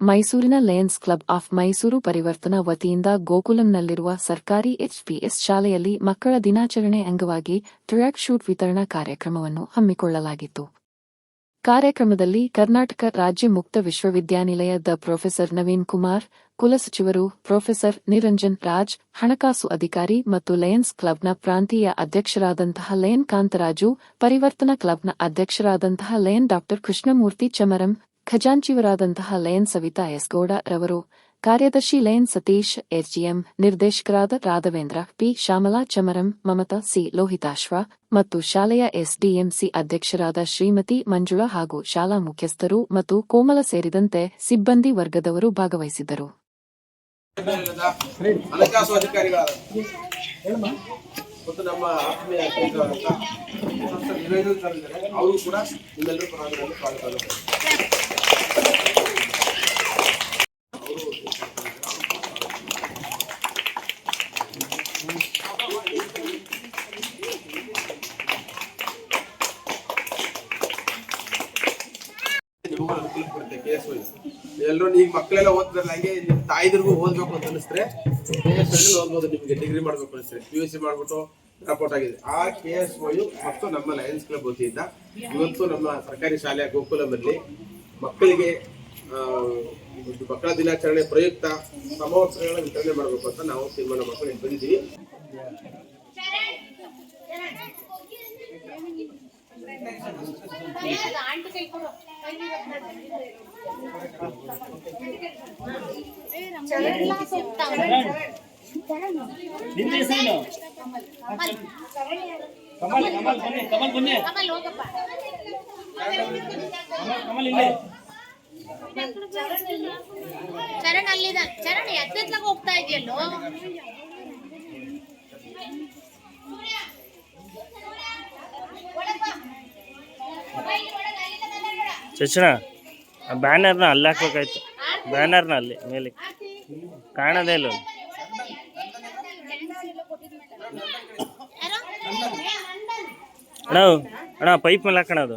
ಮೈಸೂರಿನ Lions club of Mysuru ಪರಿವರ್ತನಾ ವತಿಯಿಂದ ಗೋಕುಲಂನಲ್ಲಿರುವ ಸರ್ಕಾರಿ ಎಚ್ಪಿಎಸ್ ಶಾಲೆಯಲ್ಲಿ ಮಕ್ಕಳ ದಿನಾಚರಣೆ ಅಂಗವಾಗಿ ಟ್ರ್ಯಾಕ್ ಶೂಟ್ ವಿತರಣಾ ಕಾರ್ಯಕ್ರಮವನ್ನು ಹಮ್ಮಿಕೊಳ್ಳಲಾಗಿತ್ತು. ಕಾರ್ಯಕ್ರಮದಲ್ಲಿ ಕರ್ನಾಟಕ ರಾಜ್ಯ ಮುಕ್ತ ವಿಶ್ವವಿದ್ಯಾನಿಲಯದ ಪ್ರೊಫೆಸರ್ ನವೀನ್ ಕುಮಾರ್ ಕುಲಸಚಿವರು ಪ್ರೊಫೆಸರ್ ನಿರಂಜನ್ ರಾಜ್, ಹಣಕಾಸು ಅಧಿಕಾರಿ ಮತ್ತು ಲಯನ್ಸ್ ಕ್ಲಬ್ನ ಪ್ರಾಂತೀಯ ಅಧ್ಯಕ್ಷರಾದಂತಹ ಲಯನ್ ಕಾಂತರಾಜು, ಪರಿವರ್ತನಾ ಕ್ಲಬ್ನ ಅಧ್ಯಕ್ಷರಾದಂತಹ ಲಯನ್ ಡಾ ಕೃಷ್ಣಮೂರ್ತಿ ಚಮರಂ ಖಜಾಂಚಿವರಾದಂತಹ ಲಯನ್ ಸವಿತಾ ಎಸ್ ಗೌಡ ರವರು, ಕಾರ್ಯದರ್ಶಿ ಲಯನ್ ಸತೀಶ್ ಎಸ್ಜಿಎಂ, ನಿರ್ದೇಶಕರಾದ ರಾಘವೇಂದ್ರ, ಪಿ. ಶ್ಯಾಮಲಾ ಚಮರಂ, ಮಮತಾ ಸಿ. ಲೋಹಿತಾಶ್ವ ಮತ್ತು ಶಾಲೆಯ ಎಸ್ಡಿಎಂಸಿ ಅಧ್ಯಕ್ಷರಾದ ಶ್ರೀಮತಿ ಮಂಜುಳಾ ಹಾಗೂ ಶಾಲಾ ಮುಖ್ಯಸ್ಥರು ಮತ್ತು ಕೋಮಲ ಸೇರಿದಂತೆ ಸಿಬ್ಬಂದಿ ವರ್ಗದವರು ಭಾಗವಹಿಸಿದ್ದರು. ಮತ್ತು ನಮ್ಮ ಆತ್ಮೀಯ ಅವರು ಕೂಡ ನಿಮ್ಮೆಲ್ಲರೂ ಪರವಾಗಿ ಸ್ವಾಗತ ನಿಮಗೂ ಅನುಕೂಲ ಕೊಡುತ್ತೆ ಕೆ ಎಸ್ ಎಲ್ಲರೂ ಈಗ ಮಕ್ಕಳೆಲ್ಲ ಓದ್ತಾರಲ್ಲ ಹಂಗೆ ನಿಮ್ಮ ತಾಯಿದ್ರಿಗೂ ಓದ್ಬೇಕು ಅಂತ ಅನಿಸ್ತಾರೆ. ಕೆ ಎಸ್ ಅಲ್ಲಿ ಓದ್ಬೋದು, ನಿಮಗೆ ಡಿಗ್ರಿ ಮಾಡ್ಬೇಕು ಅನಿಸಿದ್ರೆ ಪಿ ಯು ಸಿ ಮಾಡ್ಬಿಟ್ಟು ಸಪೋರ್ಟ್ ಆಗಿದೆ ಆ ಕೆ ಎಸ್ ವೈ ಮತ್ತು ನಮ್ಮ ಲಯನ್ಸ್ ಕ್ಲಬ್ ವತಿಯಿಂದ. ಇವತ್ತು ನಮ್ಮ ಸರ್ಕಾರಿ ಶಾಲೆಯ ಗೋಕುಲಮಲ್ಲಿ ಮಕ್ಕಳಿಗೆ ಮಕ್ಕಳ ದಿನಾಚರಣೆ ಪ್ರಯುಕ್ತ ಸಮವಸ್ತ್ರಗಳ ವಿತರಣೆ ಮಾಡಬೇಕು ಅಂತ ನಾವು ತೀರ್ಮಾನ ಮಾಡ್ಕೊಂಡು ಬಂದಿದ್ದೀವಿ. ಕಮಲ್ ಕಮಲ್ ಬನ್ನಿ ಕಮಲ್ ಬನ್ನಿ. ಕಮಲ್ ಹೋಗಪ್ಪ. ಕಮಲ್ ಕಮಲ್ ಇಲ್ಲಿ. ಚರಣ್ ಅಲ್ಲಿದ ಚರಣ್ ಎತ್ತೆತ್ಲಾಗ ಹೋಗ್ತಾ ಇದೆಯಲ್ಲೋ? ಚಚಣ ಬ್ಯಾನರ್ನ ಅಲ್ಲಿ ಹಾಕ್ಬೇಕಾಯ್ತು. ಬ್ಯಾನರ್ನ ಅಲ್ಲಿ, ಮೇಲೆ. ಕಾಣದೇ ಇಲ್ಲ ಅಣ್ಣ ಅಣ್ಣ, ಪೈಪ್ ಮೇಲೆ ಹಾಕೋಣ ಅದು.